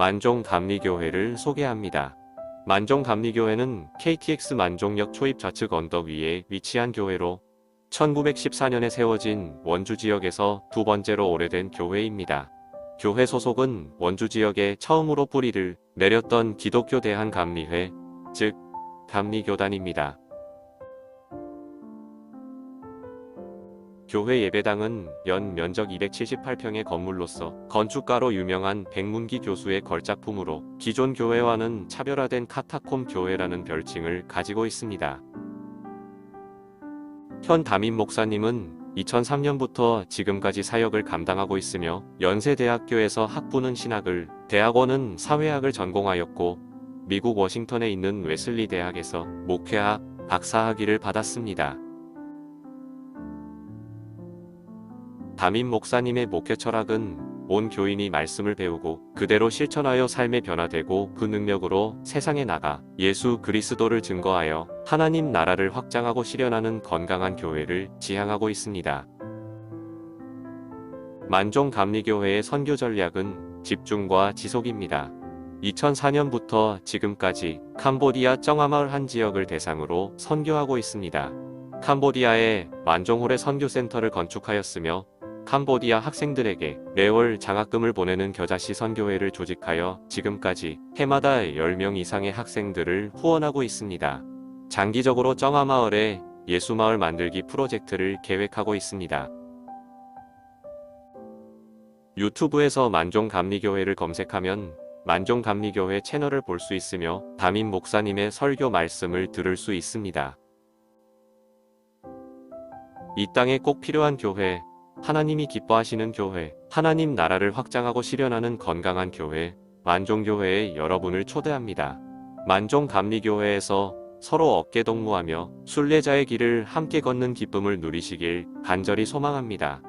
만종감리교회를 소개합니다. 만종감리교회는 KTX 만종역 초입 좌측 언덕 위에 위치한 교회로 1914년에 세워진 원주 지역에서 두 번째로 오래된 교회입니다. 교회 소속은 원주 지역에 처음으로 뿌리를 내렸던 기독교 대한감리회, 즉 감리교단입니다. 교회 예배당은 연 면적 278평의 건물로서 건축가로 유명한 백문기 교수의 걸작품으로 기존 교회와는 차별화된 카타콤 교회라는 별칭을 가지고 있습니다. 현 담임 목사님은 2003년부터 지금까지 사역을 감당하고 있으며 연세대학교에서 학부는 신학을, 대학원은 사회학을 전공하였고 미국 워싱턴에 있는 웨슬리 대학에서 목회학 박사학위를 받았습니다. 담임 목사님의 목회 철학은 온 교인이 말씀을 배우고 그대로 실천하여 삶에 변화되고 그 능력으로 세상에 나가 예수 그리스도를 증거하여 하나님 나라를 확장하고 실현하는 건강한 교회를 지향하고 있습니다. 만종 감리교회의 선교 전략은 집중과 지속입니다. 2004년부터 지금까지 캄보디아 정아마을 한 지역을 대상으로 선교하고 있습니다. 캄보디아에 만종홀의 선교센터를 건축하였으며 캄보디아 학생들에게 매월 장학금을 보내는 겨자씨 선교회를 조직하여 지금까지 해마다 10명 이상의 학생들을 후원하고 있습니다. 장기적으로 정아마을에 예수마을 만들기 프로젝트를 계획하고 있습니다. 유튜브에서 만종감리교회를 검색하면 만종감리교회 채널을 볼 수 있으며 담임 목사님의 설교 말씀을 들을 수 있습니다. 이 땅에 꼭 필요한 교회, 하나님이 기뻐하시는 교회, 하나님 나라를 확장하고 실현하는 건강한 교회, 만종교회에 여러분을 초대합니다. 만종감리교회에서 서로 어깨동무하며 순례자의 길을 함께 걷는 기쁨을 누리시길 간절히 소망합니다.